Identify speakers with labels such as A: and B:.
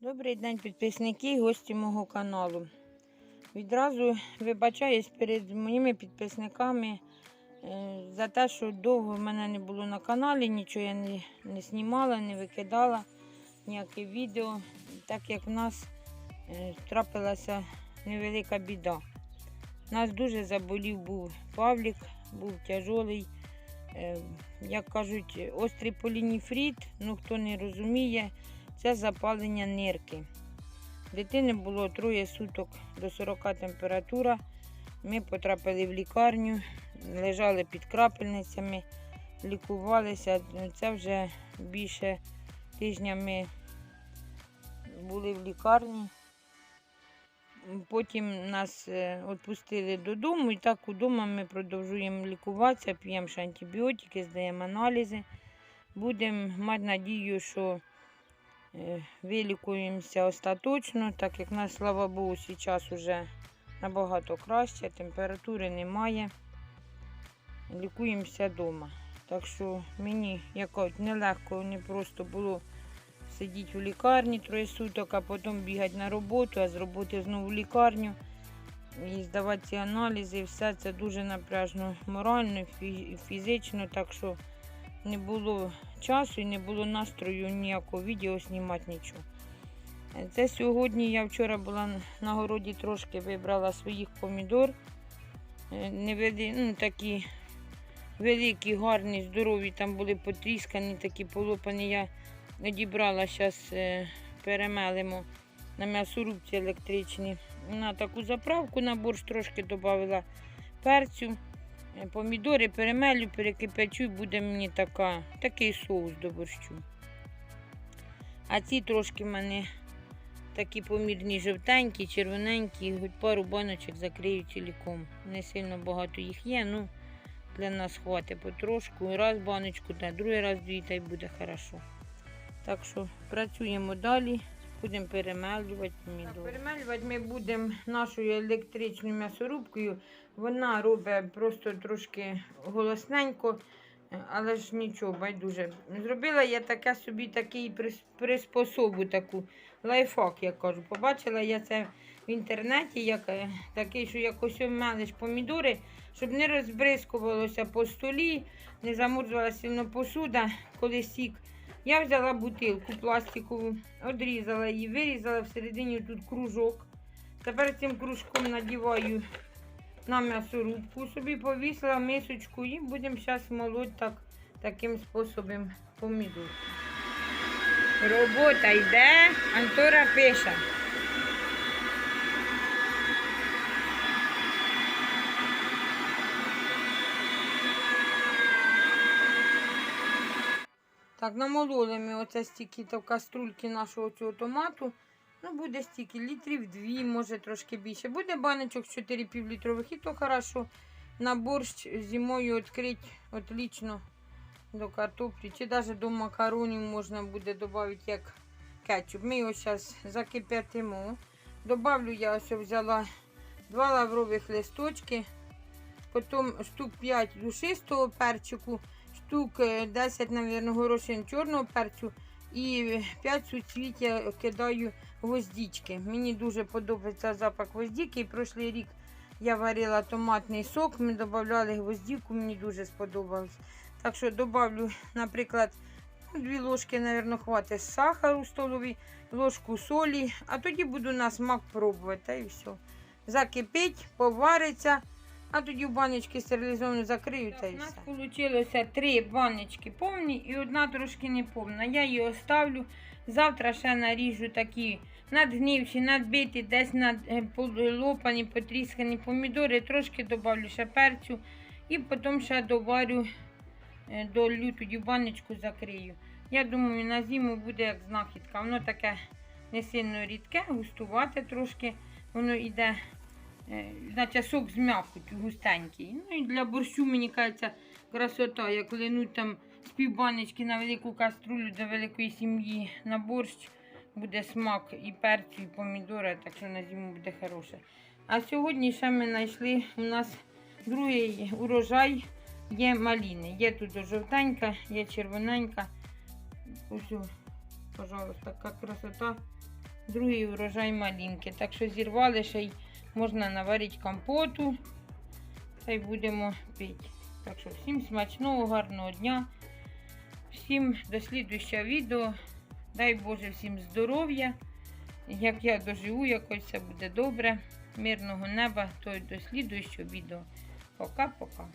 A: Добрий день, підписники і гості мого каналу. Відразу вибачаюсь перед моїми підписниками е, за те, що довго в мене не було на каналі, нічого я не, не знімала, не викидала ніяке відео, так як в нас е, трапилася невелика біда. У нас дуже заболів був Павлік, був тяжолий. Е, Як кажуть, острий полініфріт, ну хто не розуміє, це запалення нирки. Дитини було троє суток до 40 температура. Ми потрапили в лікарню, лежали під крапельницями, лікувалися. Це вже більше тижня ми були в лікарні. Потім нас е, відпустили додому, і так удома ми продовжуємо лікуватися, п'ємо ще антибіотики, здаємо аналізи. Будемо мати надію, що е, вилікуємося остаточно, так як нас, слава Богу, зараз вже набагато краще, температури немає. Лікуємося вдома. Так що мені якось нелегко, не просто було сидіти в лікарні троє суток, а потім бігати на роботу, а з роботи знову в лікарню і здавати ці аналізи. Все це дуже напряжно морально і фізично, так що не було часу і не було настрою ніякого відео знімати нічого. Це сьогодні я вчора була на- на городі трошки вибрала своїх помідор. Е, Невели, ну, такі великі, гарні, здорові, там були потріскані, такі полопані. Я одібрала, зараз перемелимо на м'ясорубці електричні. На таку заправку на борщ трошки додала перцю. Е, Помідори перемелю, перекипячу і буде мені така, такий соус до борщу. А ці трошки в мене такі помірні жовтенькі, червоненькі, хоч пару баночок закрию ціліком. Не сильно багато їх є, ну для нас хватить потрошку. Раз баночку, да, другий раз дві, та й буде хорошо. Так що працюємо далі, будемо перемелювати помідори. Перемелювати ми будемо нашою електричною м'ясорубкою. Вона робить просто трошки голосненько, але ж нічого, байдуже. Зробила я таке собі такий приспособу, таку лайфхак, я кажу. Побачила я це в інтернеті, як, е, такий, що якось мелиш помідори, щоб не розбризкувалося по столі, не замурзувалася посуда, коли сік. Я взяла бутилку пластикову, одрізала її, вирізала всередині тут кружок. Тепер цим кружком надіваю на м'ясорубку, собі повісила мисочку і будемо зараз молоти так, таким способом помідорку. Робота йде, Антора пише. Так, намололи ми оце стільки в каструльки нашого цього томату. Ну, буде стільки літрів, дві, може трошки більше. Буде баночок 4 півлітрових, і то хорошо. На борщ зимою відкрити отлично до картоплі. Чи навіть до макаронів можна буде додати як кетчуп. Ми його зараз закип'ятимо. Добавлю я ось взяла два лаврових листочки, потім штук 5 душистого перчику, штук е, 10, мабуть, горошин чорного перцю і 5 суцвіття кидаю гвоздічки. Мені дуже подобається запах гвоздіки. І прошлий рік я варила томатний сок, ми додавали гвоздіку, мені дуже сподобалось. Так що додавлю, наприклад, ну, дві ложки, мабуть, хватить сахару столові, ложку солі, а тоді буду на смак пробувати. І все. Закипить, повариться, а тоді в баночки стерилізовані закрию та і все. У нас вийшло три баночки повні і одна трошки не повна. Я її оставлю. Завтра ще наріжу такі надгнивші, надбиті, десь надлопані, потріскані помідори, трошки додавлю ще перцю і потім ще доварю, е, долю тоді баночку закрию. Я думаю, на зиму буде як знахідка. Воно таке не сильно рідке, густувате трошки. Воно йде, е, наче сок з м'якотю, густенький. Ну і для борщу, мені кажеться, красота, як линуть там з півбаночки на велику каструлю до великої сім'ї на борщ. Буде смак і перцю, і помідора, так що на зиму буде хороше. А сьогодні ще ми знайшли у нас другий урожай є маліни. Є тут жовтенька, є червоненька. Ось, пожалуйста, така красота. Другий урожай малинки. Так що зірвали ще й можна наварити компоту. Та й будемо пити. Так що всім смачного, гарного дня. Всім до слідуючого відео. Дай Боже всім здоров'я. Як я доживу, якось все буде добре. Мирного неба, то й до слідуючого відео. Пока-пока.